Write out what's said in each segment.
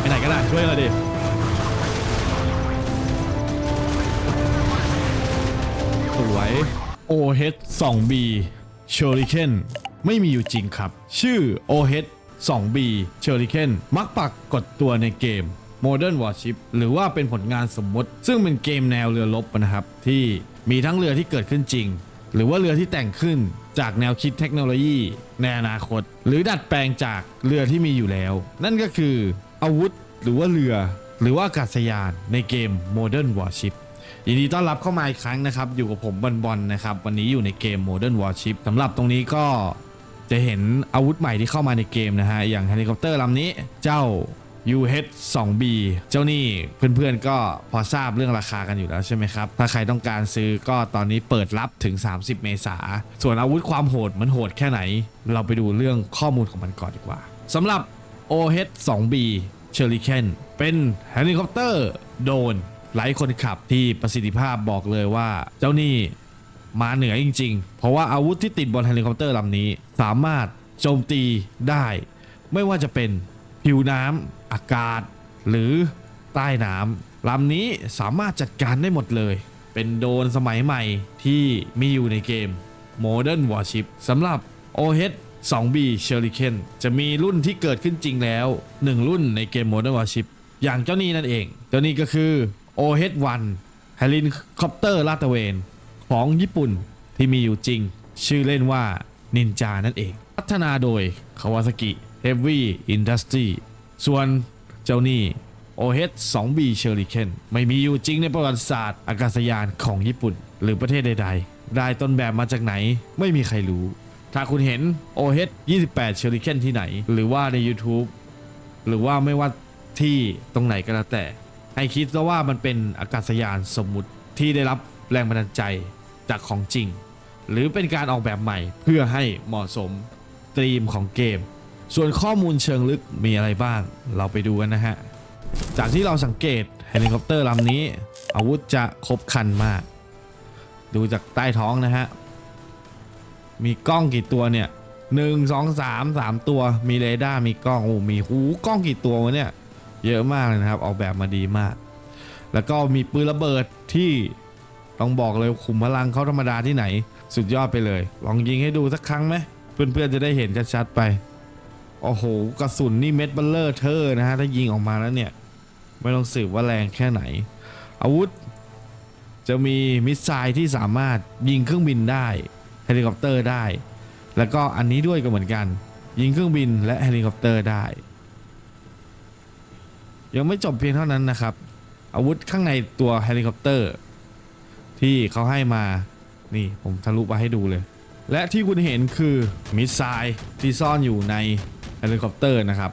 ไปไหนก็ได้ช่วยเราดิสวย OH 2B Shuriken ไม่มีอยู่จริงครับ ชื่อ OH 2B Shuriken มักปรากกดตัวในเกม Modern Warship หรือว่าเป็นผลงานสมมติ ซึ่งเป็นเกมแนวเรือรบนะครับ ที่มีทั้งเรือที่เกิดขึ้นจริง หรือว่าเรือที่แต่งขึ้นจากแนวคิดเทคโนโลยีในอนาคต หรือดัดแปลงจากเรือที่มีอยู่แล้ว นั่นก็คือ อาวุธหรือว่าเรือ หรือว่าอากาศยานในเกม Modern Warship ยินดีต้อนรับเข้ามาอีกครั้งนะครับ อยู่กับผมบอลบอลนะครับ วันนี้อยู่ในเกม Modern Warship สำหรับตรงนี้ก็จะเห็นอาวุธใหม่ที่เข้ามาในเกมนะฮะ อย่างเฮลิคอปเตอร์ลำนี้เจ้า UH 2B เจ้านี่เพื่อนๆก็พอทราบเรื่องราคากันอยู่แล้วใช่ไหมครับ ถ้าใครต้องการซื้อก็ตอนนี้เปิดรับถึง 30 เมษา ส่วนอาวุธความโหดมันโหดแค่ไหน เราไปดูเรื่องข้อมูลของมันก่อนดีกว่าสำหรับ OH 2B เชอริเคนเป็นเฮลิคอปเตอร์โดรนไร้คนขับที่ประสิทธิภาพบอกเลยว่า เจ้านี่มาเหนือจริง ๆ เพราะว่าอาวุธที่ติดบนเฮลิคอปเตอร์ลำนี้ สามารถโจมตีได้ ไม่ว่าจะเป็นผิวน้ำอากาศ หรือใต้น้ำลำนี้สามารถจัดการได้หมดเลย เป็นโดนสมัยใหม่ที่มีอยู่ในเกม Modern Warship สำหรับ OH 2B Shuriken จะมีรุ่นที่เกิดขึ้นจริงแล้ว 1 รุ่นในเกม Modern Warship อย่างเจ้านี้นั่นเอง เจ้านี้ก็คือ OH1 h e l i n c o p t e r ลาดตระเวนของญี่ปุ่นที่มีอยู่จริง ชื่อเล่นว่านินจานั่นเอง พัฒนาโดย Kawasaki Heavy Industry ส่วนเจ้านี่ OH 2B Shuriken ไม่มีอยู่จริงในประวัติศาสตร์อากาศยานของญี่ปุ่น หรือประเทศใด ๆ ได้ต้นแบบมาจากไหนไม่มีใครรู้ ถ้าคุณเห็น OH 28 Shuriken ที่ไหน หรือว่าใน YouTube หรือว่าไม่ว่าที่ตรงไหนก็แล้วแต่ ให้คิดซะว่ามันเป็นอากาศยานสมมุติที่ได้รับแรงบันดาลใจจากของจริง หรือเป็นการออกแบบใหม่เพื่อให้เหมาะสมตรีมของเกม ส่วนข้อมูลเชิงลึกมีอะไรบ้าง เราไปดูกันนะฮะ จากที่เราสังเกตเฮลิคอปเตอร์ลำนี้ อาวุธจะครบครันมาก ดูจากใต้ท้องนะฮะ มีกล้องกี่ตัวเนี่ยหนึ่งสองสามสามตัวมีเรดาร์มีกล้องโอ้มีหูกล้องกี่ตัววะเนี่ย เยอะมากเลยนะครับ ออกแบบมาดีมาก แล้วก็มีปืนระเบิดที่ต้องบอกเลยขุมพลังเขาธรรมดาที่ไหน สุดยอดไปเลย ลองยิงให้ดูสักครั้งไหมเพื่อนๆจะได้เห็นชัดๆไป โอ้โห กระสุนนี่เม็ดเบัลเลอร์เทอร์นะฮะถ้ายิงออกมาแล้วเนี่ย ไม่ต้องสืบว่าแรงแค่ไหน อาวุธ จะมีมิสไซล์ที่สามารถยิงเครื่องบินได้ เฮลิคอปเตอร์ได้ แล้วก็อันนี้ด้วยก็เหมือนกัน ยิงเครื่องบินและเฮลิคอปเตอร์ได้ ยังไม่จบเพียงเท่านั้นนะครับ อาวุธข้างในตัวเฮลิคอปเตอร์ ที่เขาให้มานี่ผมทะลุมาให้ดูเลย และที่คุณเห็นคือมิสไซล์ที่ซ่อนอยู่ในเฮลิคอปเตอร์นะครับ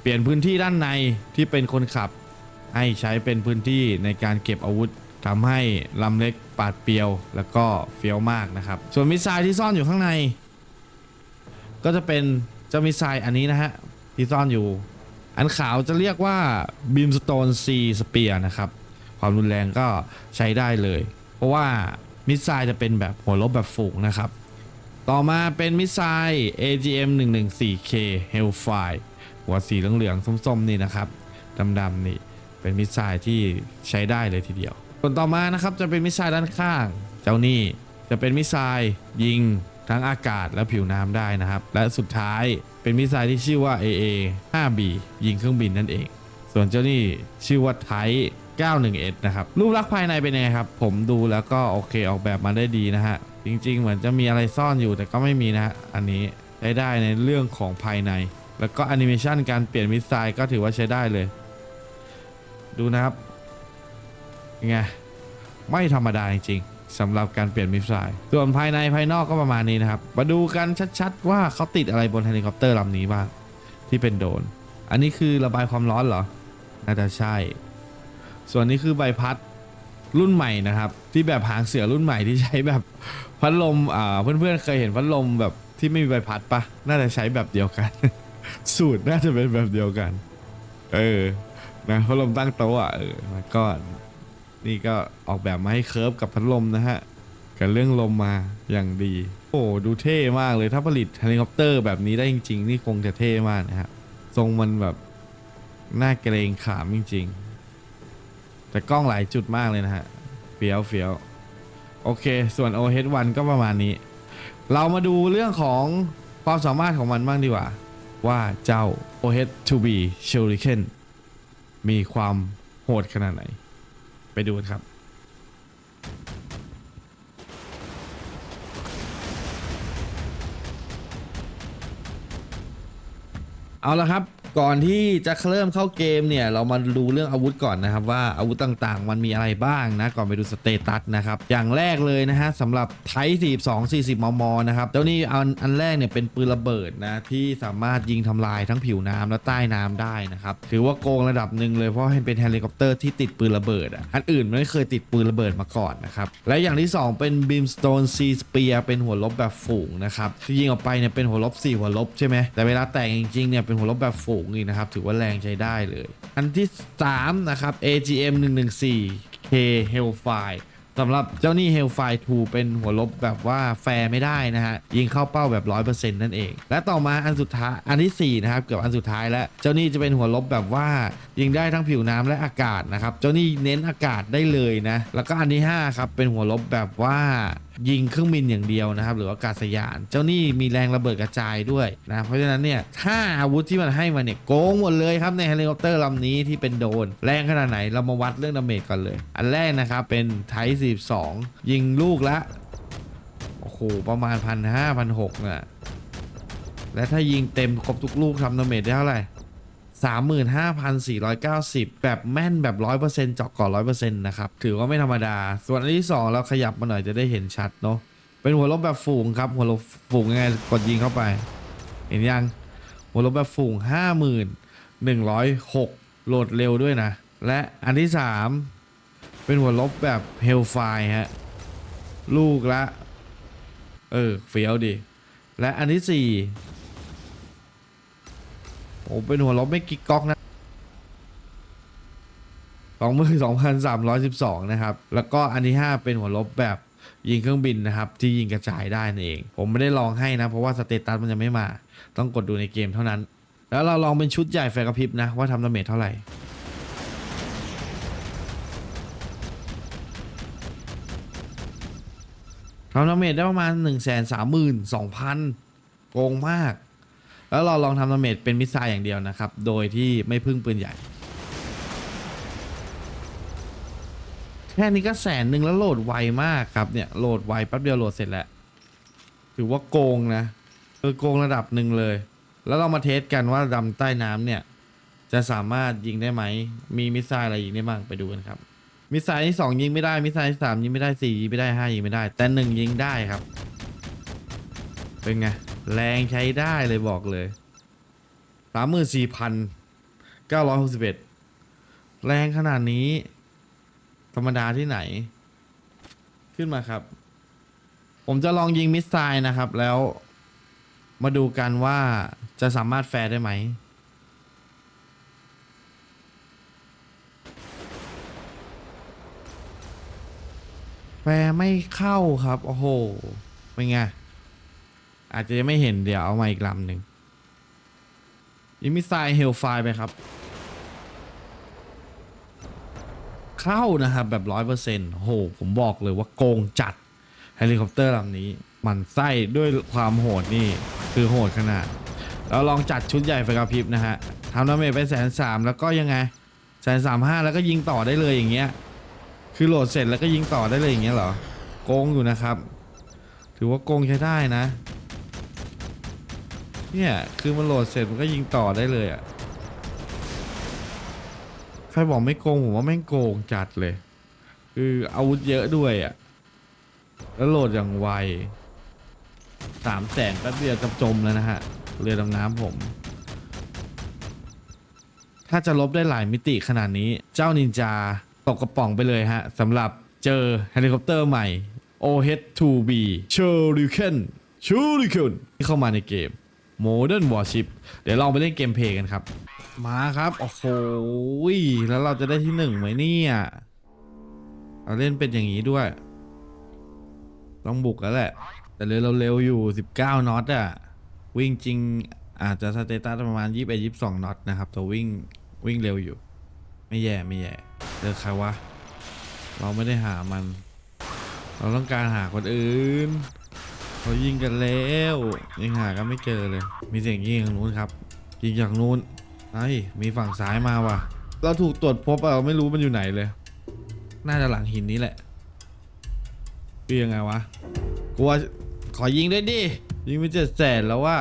เปลี่ยนพื้นที่ด้านในที่เป็นคนขับ ให้ใช้เป็นพื้นที่ในการเก็บอาวุธทำให้ลำเล็ก ปาดเปรียวแล้วก็เฟี้ยวมากนะครับ ส่วนมิสไซล์ที่ซ่อนอยู่ข้างใน ก็จะเป็นเจ้ามิสไซล์อันนี้นะฮะที่ซ่อนอยู่ อันขาวจะเรียกว่าบีมสโตนซีสเปียนะครับ ความรุนแรงก็ใช้ได้เลย เพราะว่ามิสไซล์จะเป็นแบบหัวลบแบบฝูงนะครับ ต่อมาเป็นมิสไซล์ AGM 114K Hellfire หัวสีเหลืองๆส้มๆนี่นะครับดำๆนี่เป็นมิสไซล์ที่ใช้ได้เลยทีเดียว ส่วนต่อมานะครับจะเป็นมิสไซล์ด้านข้าง เจ้านี่จะเป็นมิสไซล์ยิงทั้งอากาศและผิวน้ำได้นะครับ และสุดท้ายเป็นมิสไซล์ที่ชื่อว่า AA 5B ยิงเครื่องบินนั่นเอง ส่วนเจ้านี่ชื่อว่าไท911 นะครับ รูปลักษณ์ภายในเป็นยังไงครับ ผมดูแล้วก็โอเคออกแบบมาได้ดีนะฮะ จริง ๆ เหมือนจะมีอะไรซ่อนอยู่แต่ก็ไม่มีนะฮะ อันนี้ใช้ได้ในเรื่องของภายใน แล้วก็แอนิเมชันการเปลี่ยนมิสไซล์ก็ถือว่าใช้ได้เลย ดูนะครับ ไงไม่ธรรมดาจริงๆสำหรับการเปลี่ยนมิสไซล์ส่วนภายในภายนอกก็ประมาณนี้นะครับ มาดูกันชัดๆ ว่าเขาติดอะไรบนเฮลิคอปเตอร์ลำนี้บ้างที่เป็นโดน อันนี้คือระบายความร้อนเหรอ น่าจะใช่ ส่วนนี้คือใบพัดรุ่นใหม่นะครับ ที่แบบหางเสือรุ่นใหม่ที่ใช้แบบพัดลมอ่าเพื่อนๆเคยเห็นพัดลมแบบที่ไม่มีใบพัดปะน่าจะใช้แบบเดียวกัน สูตรน่าจะเป็นแบบเดียวกัน เออนะพัดลมตั้งโต๊ะอะเออมาก่อน นี่ก็ออกแบบมาให้เคิร์ฟกับพัดลมนะฮะกับเรื่องลมมาอย่างดี โอ้ดูเท่มากเลยถ้าผลิตเฮลิคอปเตอร์แบบนี้ได้จริง ๆ นี่คงจะเท่มากนะฮะทรงมันแบบน่าเกรงขามจริง ๆ แต่กล้องหลายจุดมากเลยนะฮะเฟี้ยวเฟี้ยวโอเค ส่วน OH1 ก็ประมาณนี้ เรามาดูเรื่องของความสามารถของมันบ้างดีกว่า ว่าเจ้า OH2B Shuriken มีความโหดขนาดไหน ไปดูกันครับ เอาละครับ ก่อนที่จะเริ่มเข้าเกมเนี่ย เรามาดูเรื่องอาวุธก่อนนะครับ ว่าอาวุธต่างๆ มันมีอะไรบ้างนะ ก่อนไปดูสเตตัสนะครับ อย่างแรกเลยนะฮะสำหรับไท42 40มมนะครับเจ้านี่อันอันแรกเนี่ยเป็นปืนระเบิดนะ ที่สามารถยิงทำลายทั้งผิวน้ำและใต้น้ำได้นะครับ ถือว่าโกงระดับหนึ่งเลยเพราะให้เป็นเฮลิคอปเตอร์ที่ติดปืนระเบิดอะอันอื่นไม่เคยติดปืนระเบิดมาก่อนนะครับและอย่างที่ 2 เป็น Beamstone Sea Spear เป็นหัวลบแบบฝูงนะครับที่ยิงออกไปเนี่ยเป็นหัวลบ4หัวลบใช่ไหมแต่เวลาแต่งจริงๆเนี่ยเป็นหัวลบแบบฝูงอีกนะครับ ถือว่าแรงใช้ได้เลย อันที่ 3 นะครับ AGM 114 K Hellfire สำหรับเจ้านี่ Hellfire 2 เป็นหัวลบแบบว่าแฟร์ไม่ได้นะฮะ ยิงเข้าเป้าแบบ 100%นั่นเอง และต่อมาอันสุดท้ายอันที่ 4 นะครับ เกือบอันสุดท้ายแล้ว เจ้านี่จะเป็นหัวลบแบบว่า ยิงได้ทั้งผิวน้ำและอากาศนะครับ เจ้านี่เน้นอากาศได้เลยนะ แล้วก็อันที่ 5 ครับ เป็นหัวลบแบบว่า ยิงเครื่องบินอย่างเดียวนะครับ หรือว่าอากาศยาน เจ้านี่มีแรงระเบิดกระจายด้วยนะเพราะฉะนั้นเนี่ยถ้าอาวุธที่มันให้มาเนี่ยโกงหมดเลยครับในเฮลิคอปเตอร์ลำนี้ที่เป็นโดน แรงขนาดไหนเรามาวัดเรื่องดาเมจก่อนเลย อันแรกนะครับเป็นไท42 ยิงลูกละโอ้โหประมาณพันห้าพันหกน่ะและถ้ายิงเต็มครบทุกลูกทำดาเมจได้เท่าไหร่ 35,490 แบบแม่นแบบ 100%เจาะก่อน100%นะครับ ถือว่าไม่ธรรมดา ส่วนอันที่ 2 เราขยับมาหน่อยจะได้เห็นชัดเนาะเป็นหัวลบแบบฝูงครับ หัวลบฝูงยังไงกดยิงเข้าไป เห็นยัง หัวลบแบบฝูง 5106 โหลดเร็วด้วยนะ และอันที่ 3 เป็นหัวลบแบบเฮลไฟฮะลูกละ เออเฟี้ยวดิและอันที่สี่ โอ้เป็นหัวลบไม่กิ๊กก๊อกนะสองมือสองพันสามร้อยสิบสองนะครับ แล้วก็อันที่ห้าเป็นหัวลบแบบยิงเครื่องบินนะครับ ที่ยิงกระจายได้นั่นเอง ผมไม่ได้ลองให้นะ เพราะว่าสเตตัสมันจะไม่มา ต้องกดดูในเกมเท่านั้น แล้วเราลองเป็นชุดใหญ่ไฟกระพริบนะ ว่าทำดาเมจเท่าไหร่ทำดาเมจได้ประมาณ1นึ่งแสนสามหมื่นสองพันโกงมาก แล้วเราลองทำดาเมจเป็นมิสไซล์อย่างเดียวนะครับ โดยที่ไม่พึ่งปืนใหญ่ แค่นี้ก็แสนหนึ่งแล้วโหลดไวมากครับเนี่ยโหลดไวแป๊บเดียวโหลดเสร็จแล้ว ถือว่าโกงนะเออโกงระดับหนึ่งเลย แล้วเรามาเทสกันว่าดำใต้น้ำเนี่ย จะสามารถยิงได้ไหม มีมิสไซล์อะไรยิงได้บ้างไปดูกันครับ มิสไซล์ที่สองยิงไม่ได้ มิสไซล์ที่สามยิงไม่ได้สี่ยิงไม่ได้ห้ายิงไม่ได้ แต่หนึ่งยิงได้ครับ เป็นไง แรงใช้ได้เลยบอกเลยสามหมื่นสี่พันเก้าร้อยหกสิบเอ็ดแรงขนาดนี้ ธรรมดาที่ไหน ขึ้นมาครับ ผมจะลองยิงมิสไซล์นะครับ แล้ว มาดูกันว่าจะสามารถแฟร์ได้ไหมแฟร์ไม่เข้าครับ โอ้โห เป็นไง อาจจะยังไม่เห็นเดี๋ยวเอามาอีกลำหนึ่งยิงมิสไซล์เฮลไฟไปครับ เข้านะครับ แบบร้อยเปอร์เซ็นต์โห ผมบอกเลยว่าโกงจัดเฮลิคอปเตอร์ลำนี้ มันไส้ด้วยความโหดนี่ คือโหดขนาด เราลองจัดชุดใหญ่ไฟกระพริบนะฮะทำดาเมจไปแสนสามแล้วก็ยังไงแสนสามห้าแล้วก็ยิงต่อได้เลยอย่างเงี้ยคือโหลดเสร็จแล้วก็ยิงต่อได้เลยอย่างเงี้ยเหรอโกงอยู่นะครับ ถือว่าโกงใช้ได้นะ เนี่ยคือมันโหลดเสร็จมันก็ยิงต่อได้เลยอะ่ะ ใครบอกไม่โกงผมว่าแม่งโกงจัดเลย คืออาวุธเยอะด้วยอะ่ะ แล้วโหลดอย่างไวสามแสนแป๊บเดียวจะจมแล้วนะฮะ เรือดำน้ำผม ถ้าจะลบได้หลายมิติขนาดนี้ เจ้านินจาตกกระป๋องไปเลยฮะสำหรับเจอเฮลิคอปเตอร์ใหม่ OH2B Shuriken Shuriken ที่เข้ามาในเกม Modern Warship เดี๋ยวลองไปเล่นเกมเพย์กันครับ มาครับ โอ้โหแล้วเราจะได้ที่หนึ่งไหมเนี่ยเราเล่นเป็นอย่างนี้ด้วย ต้องบุกแล้วแหละ แต่เรือเราเร็วอยู่ 19น็อตอะวิ่งจริงอาจจะสเตตัสประมาณ21 22น็อตนะครับแต่วิ่งวิ่งเร็วอยู่ ไม่แย่ไม่แย่เจอใครวะ เราไม่ได้หามัน เราต้องการหาคนอื่น เขายิงกันแล้วยังหาก็ไม่เจอเลย มีเสียงยิงทางนู้นครับยิงจากนู้นไอ้มีฝั่งซ้ายมาว่ะ เราถูกตรวจพบเราไม่รู้มันอยู่ไหนเลย น่าจะหลังหินนี้แหละคือยังไงวะกลัวขอยิงด้วยดิยิงไปเจ็ดแสนแล้วว่า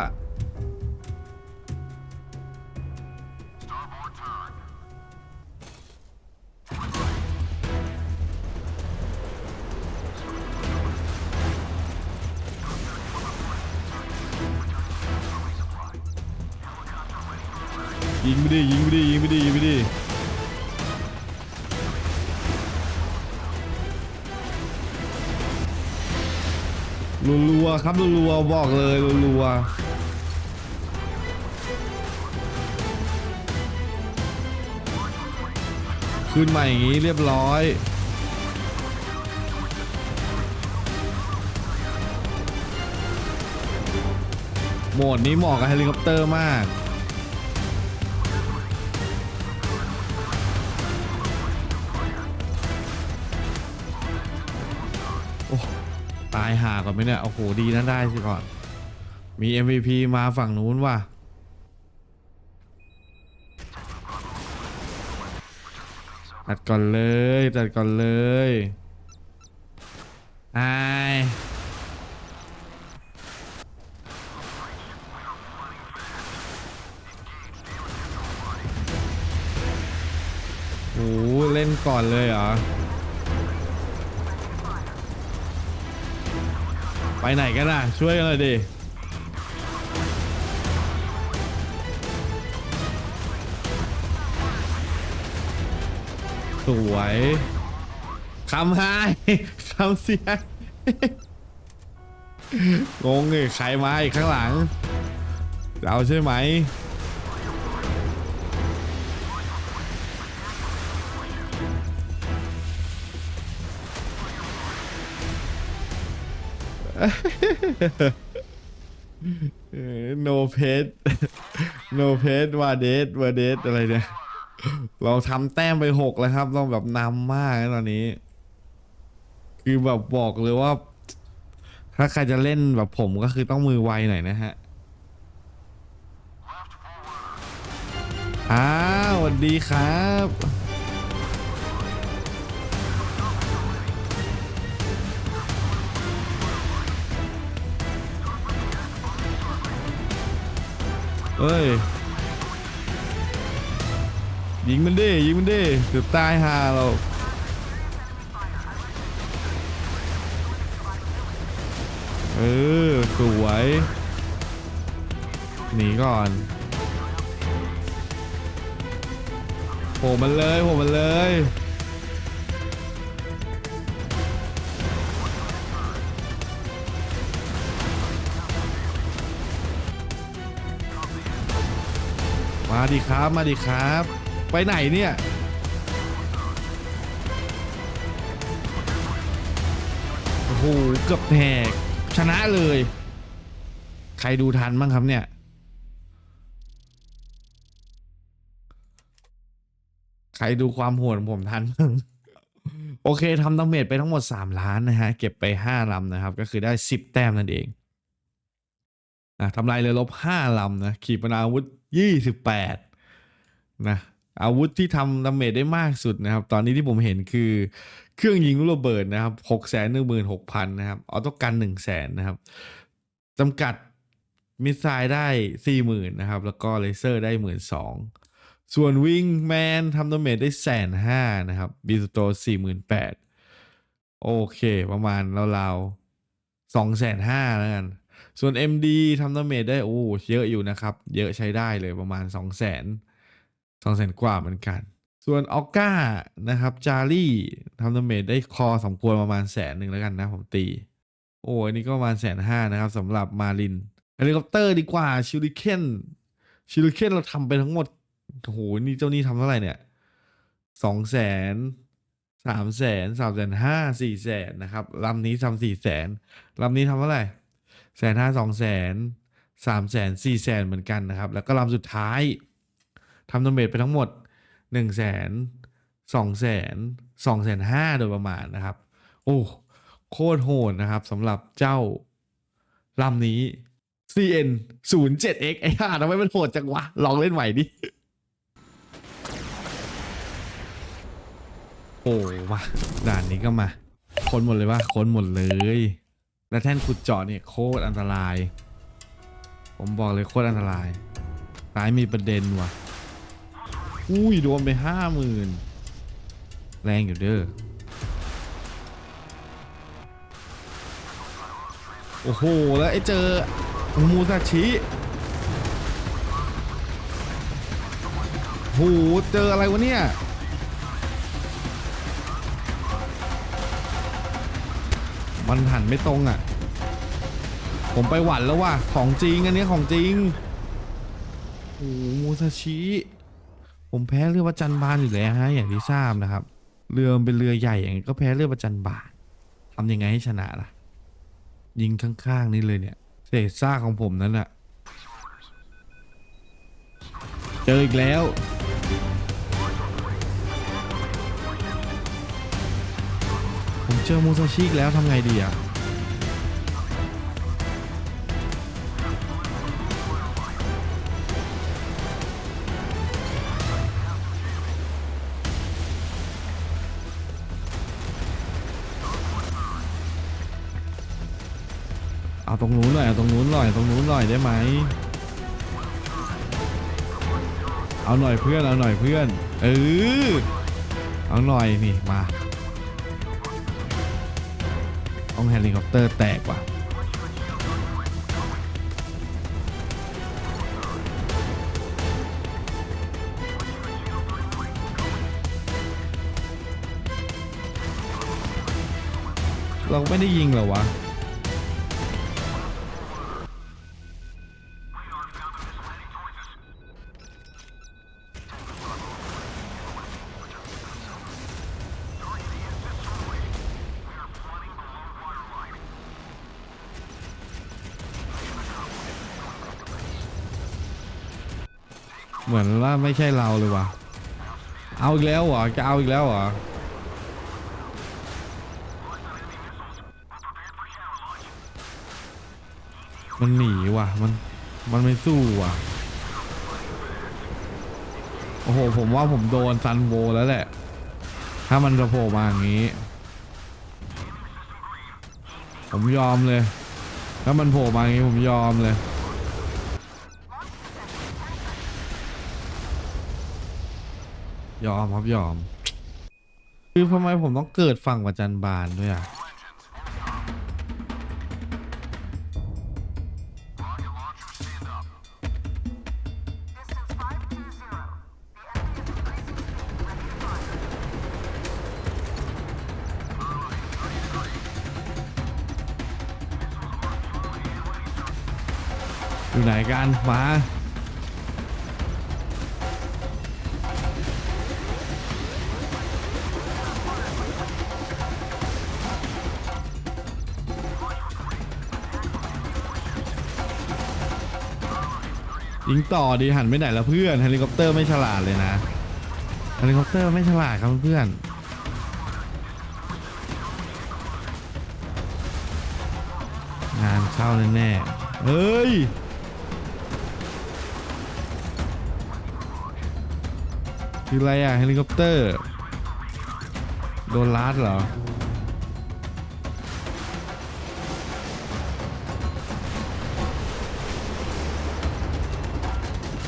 ยิงไปดิยิงไปดิยิงไปดิยิงไปดิรัวๆครับรัวๆบอกเลยรัวๆขึ้นมาอย่างนี้เรียบร้อย โหมดนี้เหมาะกับเฮลิคอปเตอร์มากายห่าก่อนไหมเนี่ยโอ้โหดีนะได้สิก่อน มี MVP มาฝั่งนู้นว่ะตัดก่อนเลยตัดก่อนเลยไอโอ้เล่นก่อนเลยเหรอ ไปไหนกันน่ะ ช่วยกันเลยดิสวยคำไฮคำเสียงงเลยใครมาอีกข้างหลัง เราใช่ไหม โนเพสโนเพสวาเดสวาเดสอะไรเนี่ย เราทำแต้มไปหกแล้วครับเราแบบนำมากนตอนนี้ คือแบบบอกเลยว่า ถ้าใครจะเล่นแบบผมก็คือต้องมือไวหน่อยนะฮะ อ้าวสวัสดีครับ เอ้ย ยิงมันดิยิงมันดิเดี๋ยวตายห่าเราเออสวยหนีก่อนโผล่มันเลยโผล่มันเลย มาดิครับมาดิครับ ไปไหนเนี่ยโอ้โหเกือบแหกชนะเลย ใครดูทันบ้างครับเนี่ยใครดูความโหดของผมทันบ้างโอเคทำดาเมจไปทั้งหมด 3 ล้านนะฮะ เก็บไป 5ลำนะครับ ก็คือได้ 10 แต้มนั่นเองนะทำลายเรือรบ5ลำนะขีปนาวุธ 28นะอาวุธที่ทำดาเมจได้มากสุดนะครับ ตอนนี้ที่ผมเห็นคือเครื่องยิงลูกระเบิดนะครับ6 1 6 0 0 0นะครับออโต้กัน1 0 0 0 0 0นะครับจำกัดมิสไซล์ได้40,000นะครับ แล้วก็เลเซอร์ได้12,000ส่วนวิงแมนทำดาเมจได้แสนห้านะครับบีสโตสี่หมื่นแปดโอเค ประมาณราวๆสองแสนห้าแล้วกัน ส่วน MD ทำดาเมจได้โอ้เยอะอยู่นะครับ เยอะใช้ได้เลยประมาณ 2 0 0 0 0 0 2 0 0 0 0 กว่าเหมือนกัน ส่วนออก้านะครับจารี่ทำดาเมจได้คอสมควรประมาณแสนหนึ่งแล้วกันนะผมตี โอ้อันนี้ก็ประมาณแสนห้านะครับสำหรับมารินเฮลิคอปเตอร์ดีกว่าชิลิเคนชิลิเคนเราทำไปทั้งหมดโอ้โหนี่เจ้านี่ทำเท่าไหร่เนี่ยสองแสนสามแสนสามแสนห้าสี่แสนนะครับลำนี้ทำสี่แสนลำนี้ทำเท่าไหร่ แสนห้าสองแสนสามแสนสี่แสนเหมือนกันนะครับ แล้วก็ลำสุดท้ายทำดาเมจไปทั้งหมดหนึ่งแสนสองแสนสองแสนห้าโดยประมาณนะครับ โอ้โคตรโหดนะครับสำหรับเจ้าลำนี้ CN 0 7 X ไอ้ห่าทำไมมันโหดจังวะ ลองเล่นใหม่ดิ โอ้มาด่านนี้ก็มา คนหมดเลยว่าคนหมดเลย และแท่นขุดเจาะเนี่ยโคตรอันตราย ผมบอกเลยโคตรอันตรายซ้ายมีประเด็นว่ะ อุ้ยโดนไปห้าหมื่นแรงอยู่เด้อ โอ้โห แล้วไอ้เจอมูซาชิโหเจออะไรวะเนี่ย มันหันไม่ตรงอะ ผมไปหวั่นแล้วว่ะ ของจริงอันนี้ของจริง โอ้โหมูซาชิ ผมแพ้เรือประจันบานอยู่แล้วฮะอย่างที่ทราบนะครับ เรือเป็นเรือใหญ่อย่างนี้ก็แพ้เรือประจันบานทำยังไงให้ชนะล่ะ ยิงข้างๆนี่เลยเนี่ย เศษซากของผมนั่นแหละเจออีกแล้ว เจอมูซาชิอีกแล้วทำไงดีอะเอาตรงนู้นหน่อยเอาตรงนู้นหน่อยตรงนู้นหน่อยได้ไหมเอาหน่อยเพื่อนเอาหน่อยเพื่อนเออเอาหน่อยนี่มา ต้องเฮลิคอปเตอร์แตกว่ะเราไม่ได้ยิงเหรอวะ เหมือนว่าไม่ใช่เราเลยว่ะ เอาอีกแล้วเหรอ จะเอาอีกแล้วเหรอ มันหนีว่ะ มัน มันไม่สู้ว่ะ โอ้โห ผมว่าผมโดนซันโวแล้วแหละ ถ้ามันจะโผล่มาอย่างนี้ ผมยอมเลย ถ้ามันโผล่มาอย่างนี้ผมยอมเลย ยอมครับยอม คือทำไมผมต้องเกิดฝั่งประจันบานด้วยอะ Distance 520. The enemy is increasing. Ready to fire. อยู่ไหนกัน มา ยิงต่อดีหันไปไหนแล้วเพื่อนเฮลิคอปเตอร์ไม่ฉลาดเลยนะเฮลิคอปเตอร์ไม่ฉลาดครับเพื่อนงานเข้าแน่ๆเฮ้ยคืออะไรอะเฮลิคอปเตอร์ โดนลัดเหรอ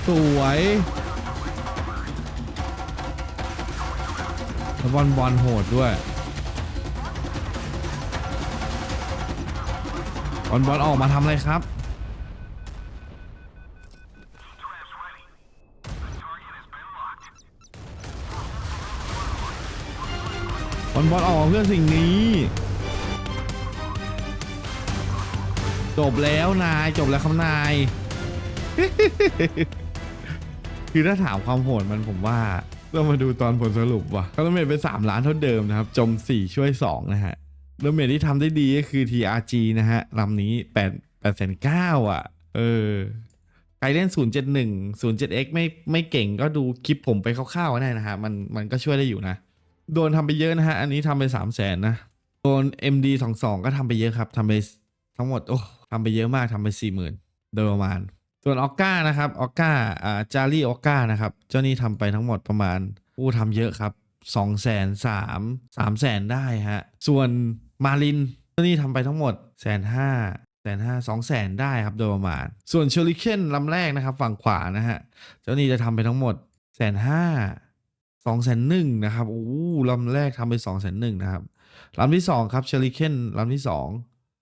สวยแล้วบอลบอลโหดด้วยบอลบอลออกมาทำอะไรครับ บอลบอลออกเพื่อสิ่งนี้ จบแล้วนาย จบแล้วครับนาย คือถ้าถามความโหดมันผมว่าเรามาดูตอนผลสรุปว่ะก็ต้องเมทเป็น3ล้านเท่าเดิมนะครับ จม 4 ช่วย 2 นะฮะแล้วเมทที่ทำได้ดีก็คือ TRG นะฮะลำนี้8 8 9 0 0อะ เออ ใครเล่น 071 07x ไม่ไม่เก่งก็ดูคลิปผมไปคร่าวๆก็ได้นะฮะ มันมันก็ช่วยได้อยู่นะ โดนทำไปเยอะนะฮะ อันนี้ทำไป3 0 0แสนนะ โดน MD 2 2ก็ทำไปเยอะครับทำไปทั้งหมด โอ้ทำไปเยอะมากทำไป 40,000โดยประมาณ ส่วนออก้านะครับออก้าอ่าจารีออก้านะครับ เจ้านี่ทำไปทั้งหมดประมาณอู้ทำเยอะครับ2 0 0 0 0 0 3 3 0 0 0 0ได้ฮะ ส่วนมารินเจ้านี่ทำไปทั้งหมดแสนห้าแสนห้าสองแสนได้ครับโดยประมาณ ส่วนเชอริเคนลำแรกนะครับ ฝั่งขวานะฮะ เจ้านี่จะทำไปทั้งหมดแสนห้าสองแสนหนึ่งนะครับโอ้ลำแรกทำไปสองแสนหนึ่งนะครับลำที่สองครับเชอริเคนลำที่สอง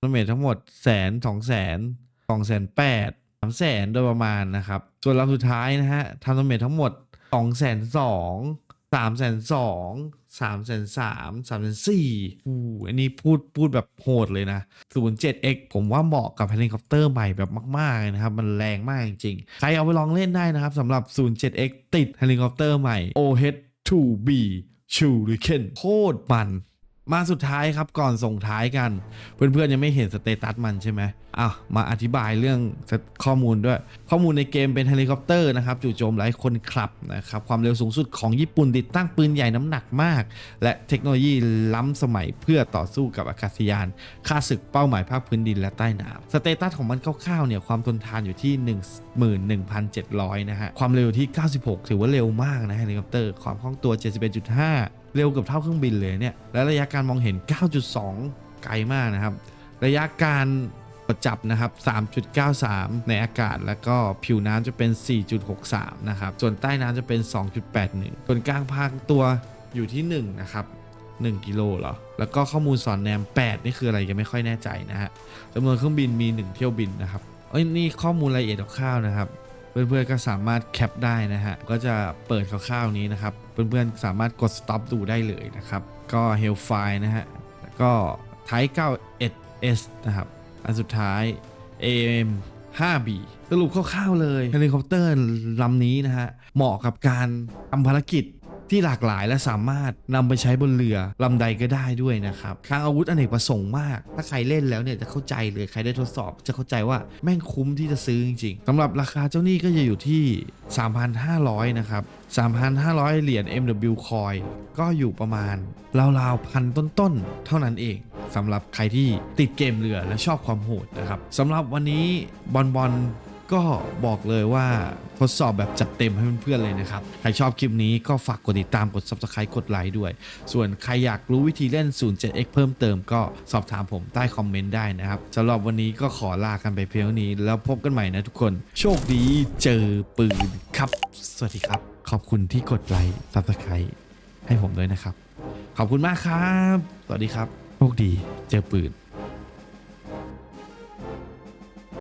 ดาเมจทั้งหมดแสนสองแสนสองแสนแปดามแสนโดยประมาณนะครับ ส่วนลำสุดท้ายนะฮะทำดาเมจทั้งหมดสองแสนสองสามแสนสองสามแสนสามสามแสนสี่อู้อันนี้พูดพูดแบบโหดเลยนะ 07x ผมว่าเหมาะกับเฮลิคอปเตอร์ใหม่แบบมากๆเลยนะครับ มันแรงมากจริงๆ ใครเอาไปลองเล่นได้นะครับสำหรับ 07x ติดเฮลิคอปเตอร์ใหม่ OH 2B Shuriken โคตรมัน มาสุดท้ายครับก่อนส่งท้ายกัน เพื่อนๆยังไม่เห็นสเตตัสมันใช่ไหมอะมาอธิบายเรื่องข้อมูลด้วย ข้อมูลในเกมเป็นเฮลิคอปเตอร์นะครับจู่โจมไร้คนขับนะครับความเร็วสูงสุดของญี่ปุ่นติดตั้งปืนใหญ่น้ำหนักมาก และเทคโนโลยีล้ำสมัยเพื่อต่อสู้กับอากาศยานค่าศึกเป้าหมายภาคพื้นดินและใต้น้ำสเตตัสของมันคร่าวๆเนี่ยความทนทานอยู่ที่ 11,700 นะฮะความเร็วที่ 96 ถือว่าเร็วมากนะเฮลิคอปเตอร์ความคล่องตัว 71.5 เร็วกับเท่าเครื่องบินเลยเนี่ยและระยะการมองเห็น 9.2 ไกลมากนะครับ ระยะการจับนะครับ 3.93 ในอากาศ แล้วก็ผิวน้ำจะเป็น 4.63 นะครับ ส่วนใต้น้ำจะเป็น 2.81 ส่วนกลางพางตัวอยู่ที่ 1 นะครับ 1 กิโลเหรอ แล้วก็ข้อมูลสอนแนม 8 นี่คืออะไรยังไม่ค่อยแน่ใจนะฮะจำนวนเครื่องบินมี 1 เที่ยวบินนะครับ เอ้ยนี่ข้อมูลรายละเอียดคร่าวๆนะครับ เพื่อนๆก็สามารถแคปได้นะฮะก็จะเปิดคร่าวๆนี้นะครับเพื่อนๆสามารถกด stop ดูได้เลยนะครับก็ h e l l f i นะฮะก็ Type 91S นะครับอันสุดท้าย AM 5B สรุปคร่าวๆเลยเฮลิคอปเตอร์ลำนี้นะฮะเหมาะกับการทำภารกิจ ที่หลากหลายและสามารถนำไปใช้บนเรือลำใดก็ได้ด้วยนะครับคลังอาวุธอเนกประสงค์มาก ถ้าใครเล่นแล้วเนี่ยจะเข้าใจเลยใครได้ทดสอบ จะเข้าใจว่าแม่งคุ้มที่จะซื้อจริงๆสำหรับราคาเจ้านี่ก็จะอยู่ที่ 3,500 นะครับ 3,500 เหรียญ MW Coin ก็อยู่ประมาณราวๆพันต้นๆ เท่านั้นเองสำหรับใครที่ติดเกมเรือและชอบความโหดนะครับสำหรับวันนี้บอลบอล ก็บอกเลยว่าทดสอบแบบจัดเต็มให้เพื่อนๆเลยนะครับ ใครชอบคลิปนี้ก็ฝากกดติดตามกด subscribe กดไลค์ด้วย ส่วนใครอยากรู้วิธีเล่น 07x เพิ่มเติมก็สอบถามผมใต้คอมเมนต์ได้นะครับสำหรับวันนี้ก็ขอลากันไปเพียงนี้ แล้วพบกันใหม่นะทุกคน โชคดีเจอปืนครับ สวัสดีครับ ขอบคุณที่กดไลค์ subscribe ให้ผมด้วยนะครับ ขอบคุณมากครับ สวัสดีครับ โชคดีเจอปืน